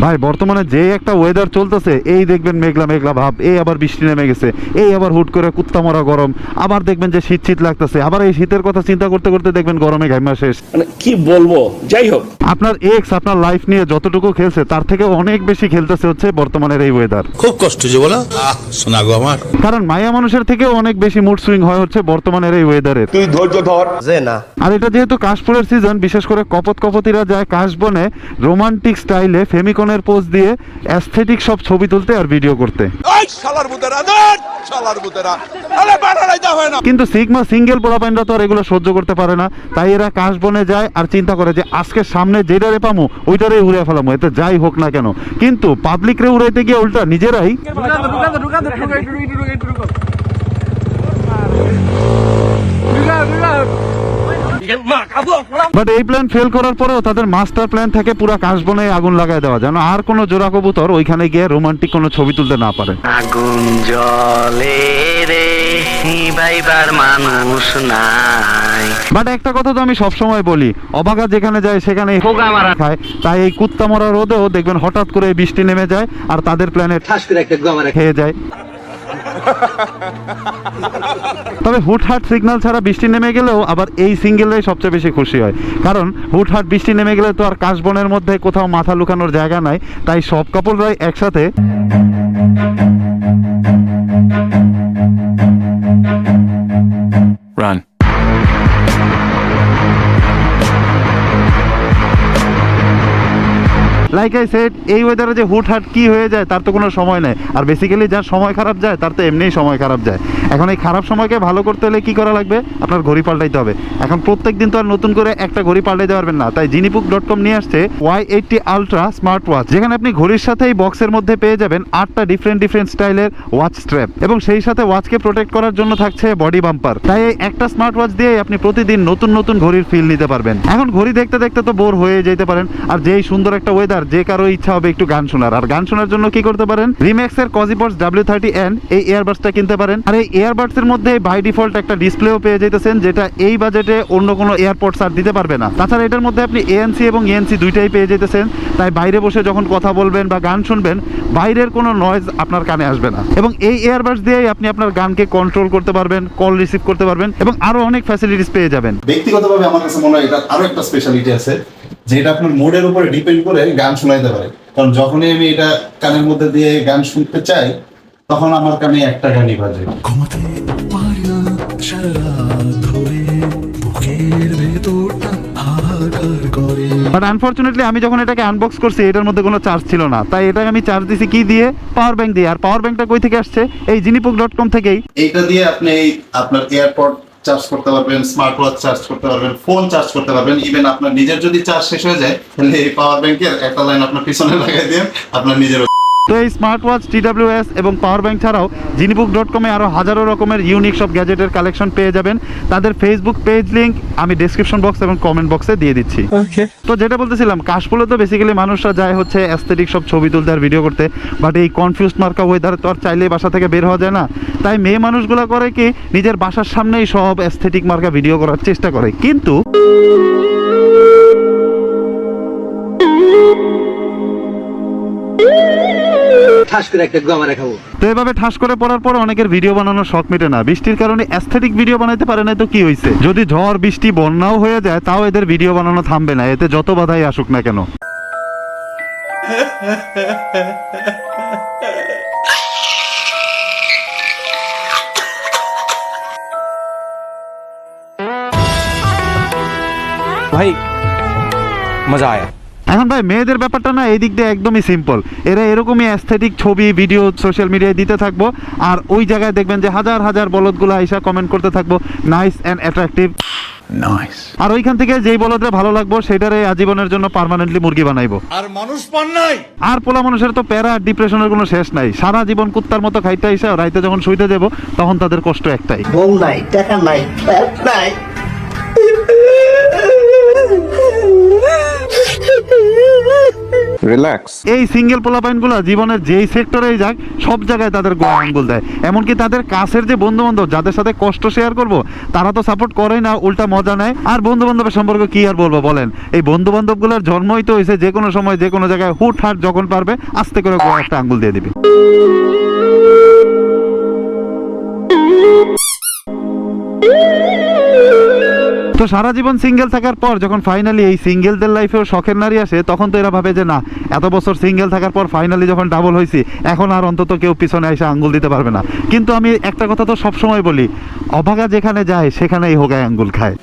ভাই বর্তমানে যে একটা ওয়েদার চলতেছে এই দেখবেন মেঘলা মেঘলা ভাব এই আবার বৃষ্টি নেমে গেছে এই আবার হুট করে কুত্তা মরা গরম আবার দেখবেন যে শীত শীত লাগতেছে আবার এই শীতের কথা চিন্তা করতে করতে দেখবেন গরমে ঘাইমা শেষ। মানে কি বলব? যাই হোক। আপনার এক্স আপনার লাইফ নিয়ে যতটুকু খেলছে তার থেকে অনেক বেশি খেলতেছে হচ্ছে বর্তমানের এই ওয়েদার খুব কষ্ট যে বলো। শোনা গো আমার। কারণ মায়া মানুষের থেকেও অনেক বেশি মুড সুইং হয় হচ্ছে বর্তমানের এই ওয়েদারে তুই ধৈর্য ধর। যে না। আর এটা যেহেতু কাশফুলের সিজন বিশেষ করে কপত কপতিরা যায় কাশবনে রোমান্টিক স্টাইলে ফেমিকনের পোজ দিয়ে অ্যাস্থেটিক সব ছবি তুলতে আর ভিডিও করতে। কিন্তু সিগমা সিঙ্গেল পোলাপাইনরা তো আর এগুলো সহ্য করতে পারে না। তাই এরা কাশবনে যায় আর চিন্তা করে যে আজকে সামনে যেটারে পামো ওইটারে উড়ে ফেলামো এতে যাই হোক না কেন। কিন্তু পাবলিক রে উড়াইতে গিয়ে উল্টা নিজেরাই বাট এই প্ল্যান ফেল করার পরেও তাদের মাস্টার প্ল্যান থাকে পুরো কাশবনে আগুন লাগাই দেওয়া যেন আর কোনো জোড়া কবুতর ওইখানে গিয়ে রোমান্টিক কোনো ছবি তুলতে না পারে। আগুন জলে রে নিভাইবার মানুষ নাই। বাট একটা কথা তো আমি সবসময় বলি অবাগা যেখানে যায় সেখানে পোকা মারা। খায়। তাই এই কুত্তা মরা রোদেও দেখবেন হঠাৎ করে বৃষ্টি নেমে যায় আর তাদের প্ল্যানে ঠাস করে একটা গমারে খেয়ে যায়। তবে হুটহাট সিগন্যাল ছাড়া বৃষ্টি নেমে গেলেও আবার এই সিঙ্গেলেই সবচেয়ে বেশি খুশি হয়। কারণ হুটহাট বৃষ্টি নেমে গেলে তো আর কাশবনের মধ্যে কোথাও মাথা লুকানোর জায়গা নাই, তাই সব কাপড় কাপড়রাই একসাথে লাইক আই সেট এই ওয়েদারে যে হুটহাট কি হয়ে যায়, তার তো কোনো সময় নেই। আর বেসিক্যালি যার সময় খারাপ যায়, তার তো এমনিই সময় খারাপ যায়। এখন এই খারাপ সময়কে ভালো করতে হলে কি করা লাগবে? আপনার ঘড়ি পাল্টাইতে হবে। এখন প্রত্যেক দিন তো আর নতুন করে একটা ঘড়ি পাল্টাইতে পারবেন না। তাই জিনিপুক ডট কম নিয়ে আসছে Y eighty ultra smart watch যেখানে আপনি ঘড়ির সাথে এই বক্সের মধ্যে পেয়ে যাবেন আটটা ডিফারেন্ট ডিফারেন্ট স্টাইলের ওয়াচ স্ট্র্যাপ এবং সেই সাথে ওয়াচকে প্রোটেক্ট করার জন্য থাকছে বডি বাম্পার তাই এই একটা স্মার্ট ওয়াচ দিয়ে আপনি প্রতিদিন নতুন নতুন ঘড়ির ফিল নিতে পারবেন। এখন ঘড়ি দেখতে দেখতে তো বোর হয়ে যেতে পারেন। আর যেই সুন্দর একটা ওয়েদার যে কারও ইচ্ছা হবে একটু গান শোনার। আর গান শোনার জন্য কি করতে পারেন? রিম্যাক্স এর কজিবক্স ডাব্লিউ থার্টি এন এই ইয়ারবাডসটা কিনতে পারেন। আর এই ইয়ারবাডস এর মধ্যে বাই ডিফল্ট একটা ডিসপ্লেও পেয়ে যেতেছেন যেটা এই বাজেটে অন্য কোনো এয়ারপোর্টস আর দিতে পারবে না। তাছাড়া এটার মধ্যে আপনি এএনসি এবং ইএনসি দুইটাই পেয়ে যেতেছেন তাই বাইরে বসে যখন কথা বলবেন বা গান শুনবেন, বাইরের কোনো নয়েজ আপনার কানে আসবে না। এবং এই এয়ারবাডস দিয়েই আপনি আপনার গানকে কন্ট্রোল করতে পারবেন কল রিসিভ করতে পারবেন, এবং আরও অনেক ফ্যাসিলিটিস পেয়ে যাবেন। ব্যক্তিগতভাবে আমার কাছে মনে হয় এটা আরও একটা স্পেশালিটি আছে। যে এটা আপনার মোডের উপরে ডিপেন্ড করে গান শোনাইতে পারে। কারণ যখনই আমি এটা কানের মধ্যে দিয়ে গান শুনতে চাই তখন আমার কানে একটা গানই বাজে। ঘুমাতে পারি না সারা রাত ধরে বুকের ভেতরটা হাহাকার করে। বাট আনফরচুনেটলি আমি যখন এটাকে আনবক্স করছি এটার মধ্যে কোনো চার্জ ছিল না। তাই এটাকে আমি চার্জ দিছি কি দিয়ে? পাওয়ার ব্যাংক দিয়ে। আর পাওয়ার ব্যাংকটা কই থেকে আসছে? এই জিনিপুক ডট কম থেকেই। এইটা দিয়ে আপনি আপনার এয়ারপড চার্জ করতে পারবেন স্মার্ট ওয়াচ চার্জ করতে পারবেন ফোন চার্জ করতে পারবেন ইভেন আপনার নিজের যদি চার্জ শেষ হয়ে যায়, তাহলে এই পাওয়ার ব্যাংকের একটা লাইন আপনার পিছনে লাগাই দিয়ে আপনার নিজের তো এই স্মার্ট ওয়াচ টিডাব্লিউএস এবং পাওয়ার ব্যাংক ছাড়াও জিনিবুক ডট কমে আরও হাজারো রকমের ইউনিক সব গ্যাজেটের কালেকশন পেয়ে যাবেন। তাদের ফেসবুক পেজ লিঙ্ক আমি ডিসক্রিপশন বক্স এবং কমেন্ট বক্সে দিয়ে দিচ্ছি। তো যেটা বলতেছিলাম কাশফুলে তো বেসিক্যালি মানুষরা যায় হচ্ছে অ্যাস্থেটিক সব ছবি তুলতে আর ভিডিও করতে বাট এই কনফিউজ মার্কা ওয়েদার তো আর চাইলেই বাসা থেকে বের হওয়া যায় না। তাই মেয়ে মানুষগুলো করে কি নিজের বাসার সামনেই সব অ্যাস্থেটিক মার্কা ভিডিও করার চেষ্টা করে। কিন্তু ঠাস করে একটা গোয়া খাব। তো এভাবে ঠাস করে পড়ার পর অনেকের ভিডিও বানানোর শখ মেটে না। বৃষ্টির কারণে অ্যাস্থেটিক ভিডিও বানাইতে পারে না তো কি হয়েছে যদি ঝড় বৃষ্টি বন্যাও হয়ে যায় তাও এদের ভিডিও বানানো থামবে না। এতে যত বাধাই আসুক না কেন। ভাই মজা আয়া। এখন ভাই মেয়েদের ব্যাপারটা না এই দিক দিয়ে একদমই সিম্পল এরা এরকমই অ্যাস্থেটিক ছবি ভিডিও সোশ্যাল মিডিয়ায় দিতে থাকব আর ওই জায়গায় দেখবেন যে হাজার হাজার বলদগুলো আইসা কমেন্ট করতে থাকব। নাইস অ্যান্ড অ্যাট্রাকটিভ আর ওইখান থেকে যেই বলদরে ভালো লাগবো সেটারে আজীবনের জন্য পার্মানেন্টলি মুরগি বানাইবো। আর মানুষ পান নাই। আর পোলা মানুষের তো প্যারা ডিপ্রেশনের কোনো শেষ নাই। সারা জীবন কুত্তার মতো খাইতে আইসা রাইতে যখন শুইতে দেবো তখন তাদের কষ্ট একটাই। নাই টাকা নাই নাই। রিল্যাক্স এই সিঙ্গেল পোলাপাইনগুলো জীবনের যেই সেক্টরেই যাক, সব জায়গায় তাদের গোয়া আঙ্গুল দেয়। এমনকি তাদের কাছের যে বন্ধু বান্ধব যাদের সাথে কষ্ট শেয়ার করব, তারা তো সাপোর্ট করেই না, উল্টা মজা নেয়। আর বন্ধু বান্ধবের সম্পর্কে কি আর বলব বলেন? এই বন্ধু বান্ধবগুলোর জন্মই তো হয়েছে যে কোনো সময় যে কোনো জায়গায় হুট হাট যখন পারবে, আস্তে করে গোয়া একটা আঙ্গুল দিয়ে দিবে। তো সারা জীবন সিঙ্গেল থাকার পর যখন ফাইনালি এই সিঙ্গেলদের লাইফেও শখের নারী আসে, তখন তো এরা ভাবে যে না, এত বছর সিঙ্গেল থাকার পর ফাইনালি যখন ডাবল হয়েছি এখন আর অন্তত কেউ পিছনে এসে আঙ্গুল দিতে পারবে না। কিন্তু আমি একটা কথা তো সবসময় বলি, অভাগা যেখানে যায়, সেখানেই হোগায় আঙ্গুল খায়।